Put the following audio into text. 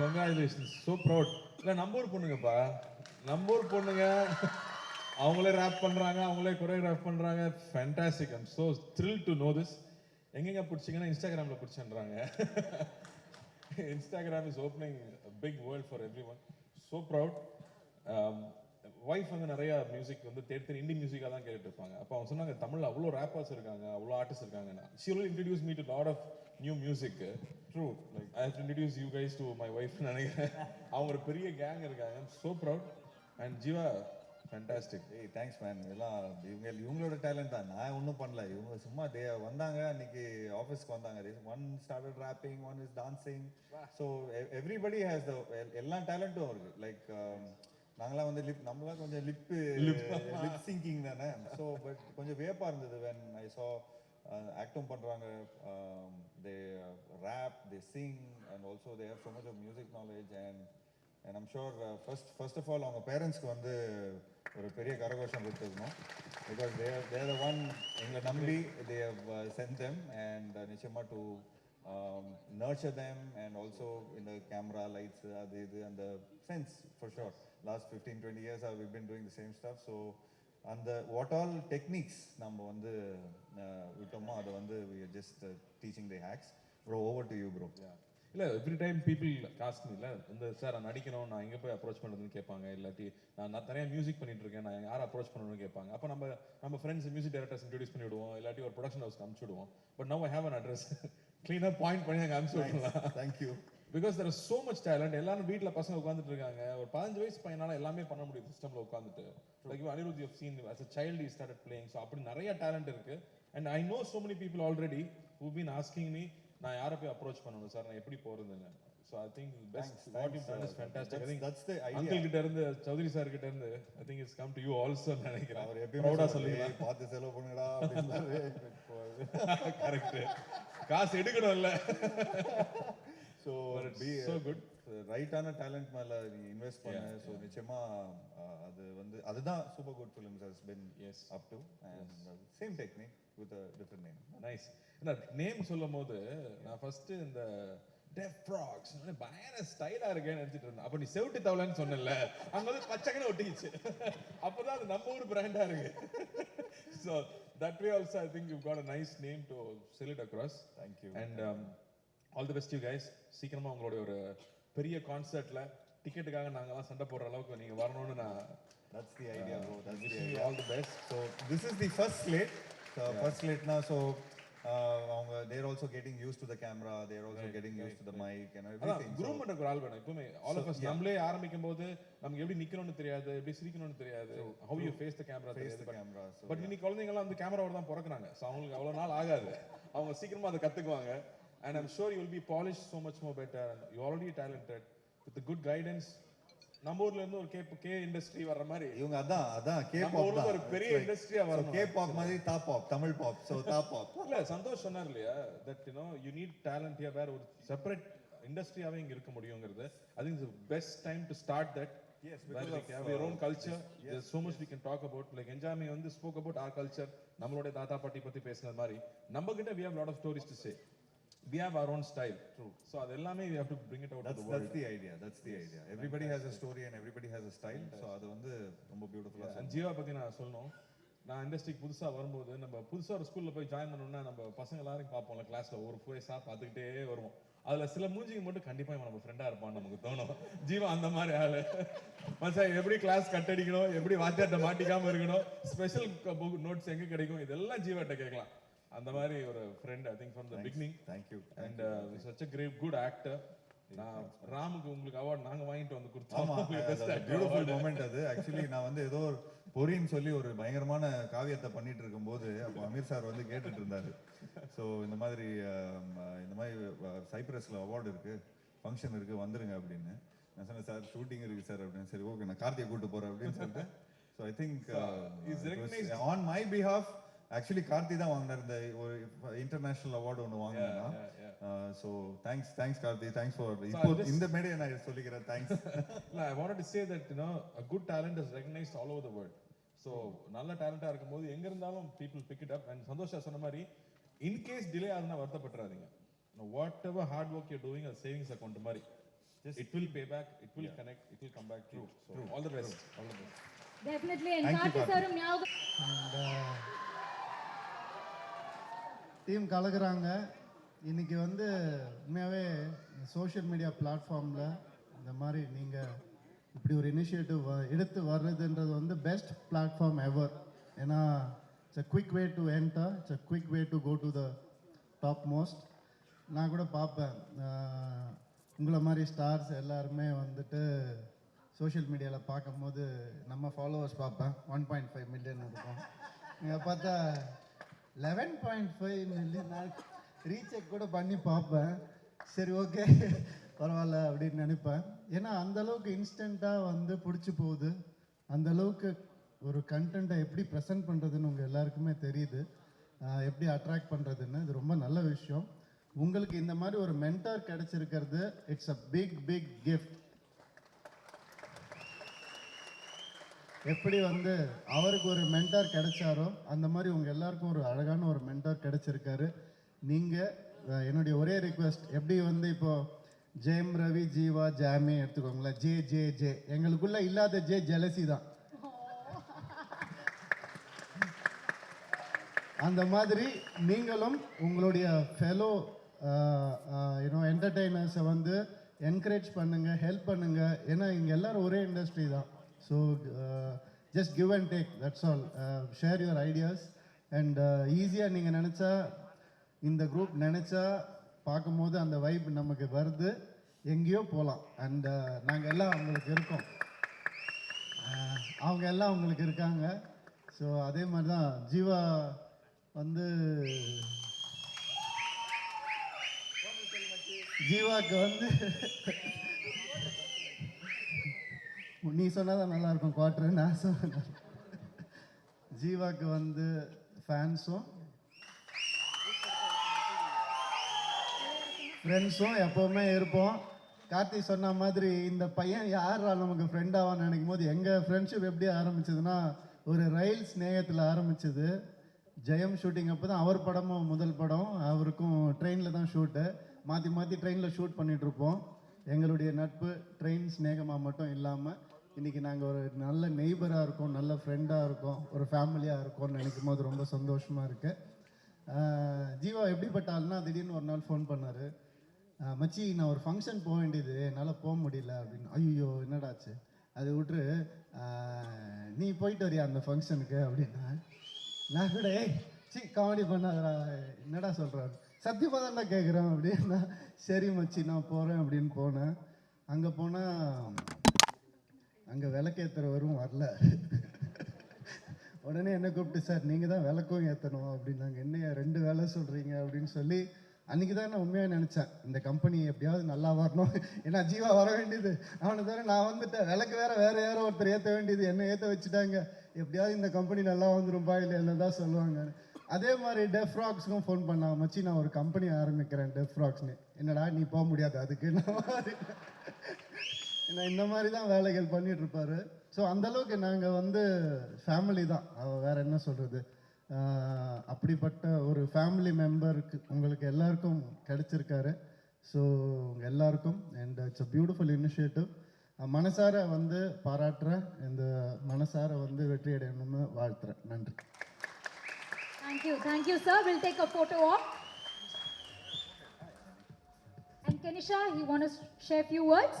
Congratulations so proud இல்லை நம்ம ஊர் பொண்ணுங்கப்பா. நம்ம ஊர் பொண்ணுங்க அவங்களே ரேப் பண்ணுறாங்க அவங்களே கொரியோகிராஃப் பண்ணுறாங்க fantastic I'm so thrill to know this எங்கெங்க பிடிச்சிங்கன்னா இன்ஸ்டாகிராமில் பிடிச்சன்றாங்க. Instagram is opening big world for everyone so proud wife Um, வந்து நிறைய மியூசிக் வந்து தேடி தேடி இந்தி மியூசிக்காக தான் கேட்டுட்டு இருப்பாங்க அப்போ அவங்க சொன்னாங்க தமிழ்ல அவ்வளோ ரேப்பர்ஸ் இருக்காங்க அவ்வளோ ஆர்டிஸ்ட் இருக்காங்கன்னா. She will introduce me to lot of new music through like I have introduce you guys to my wife நினைக்கிறேன். அவங்க ஒரு பெரிய கேங் இருக்காங்க. So proud and Jeeva fantastic hey thanks man எல்லாம் இவங்க இவங்களோட டேலண்ட் தான். நான் ஒன்றும் பண்ணல. இவங்க சும்மா டே வந்தாங்க அன்னைக்கு ஆஃபீஸ்க்கு வந்தாங்க. One started rapping one is dancing so everybody has the எல்லா டேலண்ட்டும் இருக்கு லைக் நாங்களாம் வந்து லிப் நம்மளாம் கொஞ்சம் லிப்பு லிப் சிங்கிங் தானே. ஸோ பட் கொஞ்சம் வியப்பா இருந்தது வென் ஐ சா ஆக்டும் பண்றாங்க. They rap they sing and also they have much of music knowledge and and I'm sure first first of all அவங்க பேரண்ட்ஸ்க்கு வந்து ஒரு பெரிய கரகோஷம் கொடுத்துருக்கணும். பிகாஸ் தே தேர் ஒன் எங்களை நம்பி தே சென்ட் தெம் அண்ட் நிச்சயமாக to nurture them and also இந்த கேமரா லைட்ஸ் அது இது அந்த sense for sure last fifteen twenty years we been doing the same stuff so அந்த வாட் ஆல் டெக்னிக்ஸ் நம்ம வந்து uh, விட்டோமோ அதை வந்து just teaching the hacks bro over to you bro இல்ல எவ்ரி டைம் பீப்புள் காஸ்ட் இல்ல இந்த sir நான் நடிக்கணும் நான் எங்க போய் அப்ரோச் பண்றதுன்னு கேட்பாங்க. இல்லாட்டி நான் நான் நிறைய மியூசிக் பண்ணிட்டு இருக்கேன் நான் யாரை அப்ரோச் பண்ணணும்னு கேட்பாங்க. அப்ப நம்ம நம்ம ஃப்ரெண்ட்ஸ் மியூசிக் டைரக்டர்ஸ் இன்ட்ரோடியூஸ் பண்ணி விடுவோம். இல்லாட்டி ஒரு ப்ரொடக்ஷன் ஹவுஸ்க்கு அனுப்பிச்சு விடுவோம். But now I have an address கிளீனாக பாயிண்ட் பண்ணி அங்கே அனுப்பிச்சு விடலாம் thank you because there so much talent எல்லாரும் வீட்ல பசங்க உட்காந்துட்டு இருக்காங்க. ஒரு பதினஞ்சு வயசு பையனால எல்லாமே பண்ண முடியும் சிஸ்டம்ல உட்காந்துட்டு like Anirudh you seen as a child you started playing so அப்படி நிறைய டேலண்ட் இருக்கு. And I know so many people already who been asking me நான் யாரை போய் அப்ரோச் பண்ணணும் சார் நான் எப்படி போறதுன்னு. So I think best what you done is fantastic I think. Uncle கிட்ட இருந்து சௌத்ரி சார் கிட்ட இருந்து I think it's come to you also நினைக்கிறேன். அவர் எப்பயுமே சொல்லுங்க. சொல்லுங்க பார்த்து செலவு பண்ணுங்கடா அப்படின்னாரு கரெக்ட் காசு எடுக்கணும்ல. So be so good. ரைட்டான டேலண்ட் மேல நீ இன்வெஸ்ட் பண்ண. ஸோ நிச்சயமா அஹ், அது வந்து அதுதான் super good films has been Yes. Up to same technique with different name nice என்ன நேம் சொல்லும் போது நான் ஃபர்ஸ்ட் இந்த டெஃப் ஃப்ராக்ஸ் பயங்கர ஸ்டைலா இருக்கேன்னு நினைச்சிட்டு இருந்தேன். அப்ப நீ செவிட்டு தவளைன்னு சொன்னல அங்க வந்து பச்சைக்கன்னு ஒட்டிக்கிச்சு. அப்பதான் அது நம்ம ஊர் பிராண்டா இருக்கு. So that way also I think you got a nice name to sell it across you. And all the best you guys சீக்கிரமா உங்களுடைய ஒரு பெரிய கான்சர்ட்ல டிக்கெட்டுக்காக நாங்கெல்லாம் சண்டை போடுற அளவுக்கு நீங்க வரணும்னு நான் that's the idea bro that's the idea all the best. So this is the first slate first ஸ்லேட்னா so அவங்க they're also getting use to the camera they're also getting use to the mic groom பண்றதுக்கு ஒரு ஆள் வேணும் எப்பவுமே. All of us நம்மளே ஆரம்பிக்கும் போது நமக்கு எப்படி நிக்கணும்னு தெரியாது எப்படி சிரிக்கணும்னு தெரியாது how you face the camera face the camera so but இன்னைக்கு குழந்தைங்க எல்லாம் வந்து கேமராவோட தான் பிறக்குறாங்க. ஸோ அவங்களுக்கு அவ்வளவு நாள் ஆகாது. அவங்க சீக்கிரமா அதை கத்துக்குவாங்க. And I'm sure you will be polish so much more better you already talented with good guidance நம்ம ஊர்ல இருந்து ஒரு கே கே இண்டஸ்ட்ரி வர்ற மாதிரி. இவங்க அதான் அதான் கே பாப் தான் ஒரு பெரிய இண்டஸ்ட்ரியா வரணும் கே பாப் மாதிரி தா பாப் தமிழ் பாப் ஸோ தா பாப் இல்ல சந்தோஷ் சொன்னார் இல்லையா that you know you need talent வேற ஒரு செப்பரேட் இண்டஸ்ட்ரியாவே இங்க இருக்க முடியுங்கிறது. I think best time to start that Yes, because we of, have your own culture. there's so much we can talk about. Like enjami வந்து spoke about our culture. நம்மளோட தாத்தா பாட்டி பத்தி பேசினது மாதிரி. நம்ம கிட்ட we have lot of stories to say. We have our own style. True. So அது எல்லாமே we have to bring it out to That's the world. that's the idea. That's the idea. Everybody has a story and everybody has a style. So அது வந்து ரொம்ப பியூட்டிஃபுல்லா And Jeeva பத்தி நான் சொல்லணும். நான் இண்டஸ்ட்ரிக்கு புதுசா வரும்போது நம்ம புதுசா ஒரு ஸ்கூல்ல போய் ஜாயின் பண்ணோம்னா நம்ம பசங்க எல்லாரையும் பார்ப்போம்ல கிளாஸ்ல ஒரு ஃபேஸா பார்த்துக்கிட்டே வருவோம். அதுல சில மூஞ்சிங்க மட்டும் கண்டிப்பா இவன் நம்ம ஃப்ரெண்டா இருப்பான்னு நமக்கு தோணும். ஜீவா அந்த மாதிரி ஆளு. மச்சான் எப்படி கிளாஸ் கட் அடிக்கணும்? எப்படி வாத்தியார்ட்ட மாட்டிக்காம இருக்கணும்? ஸ்பெஷல் நோட்ஸ் எங்க கிடைக்கும்? இதெல்லாம் ஜீவாட்ட கேட்கலாம். அந்த மாதிரி ஒரு friend I think from the beginning you. And such a great good actor ராமுக்கு உங்களுக்கு அவார்ட் நாங்க வாங்கிட்டு வந்து கொடுத்தோம். பியூட்டிஃபுல் மூமெண்ட் அது ஆக்சுவலி நான் வந்து ஏதோ ஒரு பொறின்னு சொல்லி ஒரு பயங்கரமான காவியத்தை பண்ணிட்டு இருக்கும்போது அப்போ அமீர் சார் வந்து கேட்டுட்டு இருந்தாரு. ஸோ இந்த மாதிரி ஆம், இந்த மாதிரி சைப்ரஸ்ல அவார்டு இருக்கு ஃபங்க்ஷன் இருக்கு வந்துருங்க அப்படின்னு. நான் சொன்னேன் சார் ஷூட்டிங் இருக்கு சார் அப்படின்னு. சரி ஓகே நான் கார்த்தியை கூட்டு போறேன் அப்படின்னு சொல்லிட்டு. So I think on my behalf actually Karthi தான் வாங்கினார். இந்த ஒரு இன்டர்நேஷனல் அவார்டு ஒன்று வாங்கினா so thanks thanks Karthi thanks for இப்போ இந்த மேடையை நான் சொல்லிக்கிறேன். தேங்க்ஸ் இல்ல I wanted to say that you know a good talent is recognized all over the world. So நல்ல டேலண்டா இருக்கும்போது எங்க இருந்தாலும் people pick it up. And Santosha சொன்ன மாதிரி in case டிலே ஆகுதுன்னா வருத்தப்பட்டுறாதீங்க. Whatever hard work you doing அது savings account மாதிரி. It will pay back, it will connect, it will come back. True. So all the best, all the best. Definitely என் கார்த்தி சாரும் ஞாபகம் team கலக்குறாங்க இன்னைக்கு வந்து உண்மையாகவே social media பிளாட்ஃபார்மில் இந்த மாதிரி நீங்கள் இப்படி ஒரு இனிஷியேட்டிவ் எடுத்து வர்றதுன்றது வந்து பெஸ்ட் பிளாட்ஃபார்ம் எவர் ஏன்னா it's a quick way to enter it's a quick way to go to the topmost நான் கூட பார்ப்பேன். உங்களை மாதிரி ஸ்டார்ஸ் எல்லாருமே வந்துட்டு சோஷியல் மீடியாவில் பார்க்கும்போது நம்ம ஃபாலோவர்ஸ் பார்ப்பேன். ஒன் பாயிண்ட் ஃபைவ் மில்லியன் இருக்கும். நீங்கள் பார்த்தா லெவன் பாயிண்ட் ஃபைவ் மில்லியன் நான் ரீசெக் கூட பண்ணி பார்ப்பேன். சரி ஓகே பரவாயில்ல அப்படின்னு நினைப்பேன். ஏன்னா அந்தளவுக்கு இன்ஸ்டண்ட்டாக வந்து பிடிச்சி போகுது. அந்த அளவுக்கு ஒரு கண்டென்ட்டை எப்படி ப்ரெசென்ட் பண்ணுறதுன்னு உங்கள் எல்லாருக்குமே தெரியுது. எப்படி அட்ராக்ட் பண்ணுறதுன்னு இது ரொம்ப நல்ல விஷயம். உங்களுக்கு இந்த மாதிரி ஒரு mentor கிடச்சிருக்கிறது it's a big big gift எப்படி வந்து அவருக்கு ஒரு மென்டார் கிடைச்சாரோ அந்த மாதிரி உங்கள் எல்லாருக்கும் ஒரு அழகான ஒரு மென்டார் கிடைச்சிருக்காரு. நீங்கள் என்னுடைய ஒரே ரிக்வெஸ்ட் எப்படி வந்து இப்போது ஜெயம் ரவி ஜீவா ஜாமி எடுத்துக்கோங்களேன். ஜே ஜே ஜே எங்களுக்குள்ளே இல்லாத ஜே ஜெலசி தான். அந்த மாதிரி நீங்களும் உங்களுடைய ஃபெலோ யூனோ என்டர்டெய்னர்ஸை வந்து என்கரேஜ் பண்ணுங்கள் ஹெல்ப் பண்ணுங்கள் ஏன்னா இங்கே எல்லோரும் ஒரே இண்டஸ்ட்ரி தான். So just give and take that's all share your ideas and ஈஸியாக நீங்கள் நினச்சா இந்த குரூப் நினச்சா பார்க்கும்போது அந்த வைப் நமக்கு வருது. எங்கேயோ போகலாம் அண்ட் uh, நாங்கள் எல்லாம் அவங்களுக்கு இருக்கோம். அவங்க எல்லாம் அவங்களுக்கு இருக்காங்க. ஸோ அதே மாதிரி தான் ஜீவா வந்து ஜீவாக்கு வந்து நீ சொன்னாதான் நல்லா இருக்கும் குவார்டர் நான் சொன்ன ஜீவாக்கு வந்து ஃபேன்ஸும் ஃப்ரெண்ட்ஸும் எப்போவுமே இருப்போம். கார்த்தி சொன்ன மாதிரி இந்த பையன் யார் நமக்கு ஃப்ரெண்ட் ஆவான்னு நினைக்கும் போது எங்கள் ஃப்ரெண்ட்ஷிப் எப்படி ஆரம்பிச்சதுன்னா ஒரு ரயில் ஸ்நேகத்தில் ஆரம்பிச்சது. ஜெயம் ஷூட்டிங் அப்போ தான் அவர் படமும் முதல் படம் அவருக்கும் ட்ரெயினில் தான் ஷூட்டு மாற்றி மாற்றி ட்ரெயினில் ஷூட் பண்ணிகிட்ருப்போம் எங்களுடைய நட்பு ட்ரெயின் ஸ்நேகமாக மட்டும் இல்லாமல் இன்றைக்கி நாங்கள் ஒரு நல்ல நெய்பராக இருக்கோம் நல்ல ஃப்ரெண்டாக இருக்கோம் ஒரு ஃபேமிலியாக இருக்கோம்னு நினைக்கும் போது ரொம்ப சந்தோஷமாக இருக்குது ஜீவா எப்படிப்பட்ட ஆள்னா திடீர்னு ஒரு நாள் ஃபோன் பண்ணார். மச்சி நான் ஒரு ஃபங்க்ஷன் போக வேண்டியது என்னால் போக முடியல அப்படின்னு. ஐயோ என்னடாச்சு? அது விட்டுரு. நீ போயிட்டு வரியா அந்த ஃபங்க்ஷனுக்கு அப்படின்னா நான் கூட ஏய் சி காமெடி பண்ணாதடா என்னடா சொல்கிறாரு சத்தியமாக தான்டா கேட்குறேன் அப்படின்னா சரி மச்சி நான் போகிறேன் அப்படின்னு போனேன். அங்கே போனால் அங்கே விளக்கேற்றுறவரும் வரல. உடனே என்ன கூப்பிட்டு சார் நீங்கள் தான் விளக்கும் ஏற்றணும் அப்படின்னாங்க. என்னையா ரெண்டு வேலை சொல்கிறீங்க அப்படின்னு சொல்லி அன்றைக்கி தான் நான் உண்மையாக நினச்சேன். இந்த கம்பெனி எப்படியாவது நல்லா வரணும். ஏன்னா ஜீவா வர வேண்டியது. அவனை தவிர நான் வந்துட்டேன். விளக்கு வேற வேறு யாரோ ஒருத்தர் ஏற்ற வேண்டியது. என்ன ஏற்ற வச்சுட்டாங்க. எப்படியாவது இந்த கம்பெனி நல்லா வந்துரும்பா இல்லை என்ன தான் சொல்லுவாங்க. அதே மாதிரி டெஃப் ராக்ஸ்க்கும் ஃபோன் பண்ணாமச்சு மச்சி நான் ஒரு கம்பெனி ஆரம்பிக்கிறேன் டெஃப் ராக்ஸ்னு என்னடா நீ போக முடியாது அதுக்கு நான் மாதிரி ஏன்னா இந்த மாதிரி தான் வேலைகள் பண்ணிட்டு இருப்பாரு ஸோ அந்த அளவுக்கு நாங்கள் வந்து ஃபேமிலி தான் அவ வேற என்ன சொல்றது அப்படிப்பட்ட ஒரு ஃபேமிலி மெம்பருக்கு உங்களுக்கு எல்லாருக்கும் கிடைச்சிருக்காரு ஸோ உங்க எல்லாருக்கும் and it's a beautiful initiative மனசார வந்து பாராட்டுறேன் இந்த மனசார வந்து வெற்றி அடையணும்னு வாழ்த்துறேன் நன்றி Thank you. Thank you, sir. We'll take a photo op. And Kenisha, he want to share few words?